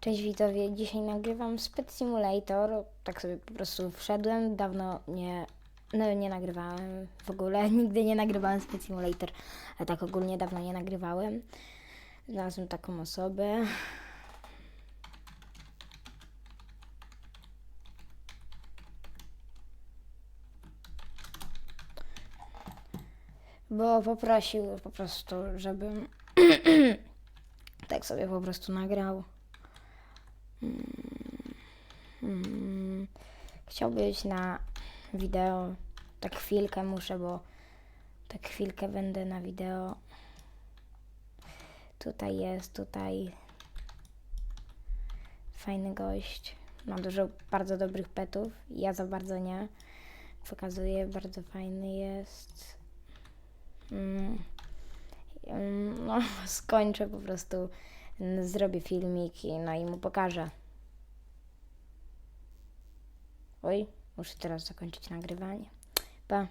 Cześć widzowie, dzisiaj nagrywam Spec Simulator. Tak sobie po prostu wszedłem, dawno nie, no, nie nagrywałem w ogóle, nigdy nie nagrywałem Spec Simulator, ale tak ogólnie dawno nie nagrywałem. Znalazłem taką osobę. Bo poprosił po prostu, żebym tak sobie po prostu nagrał. Mm, Chciałbyś na wideo. Tak chwilkę muszę, bo tak chwilkę będę na wideo. Tutaj jest, tutaj fajny gość. Ma dużo bardzo dobrych petów. Ja za bardzo nie. Pokazuję, bardzo fajny jest. Mm, No, skończę po prostu. Zrobię filmik i no i mu pokażę. Oj, muszę teraz zakończyć nagrywanie. Pa.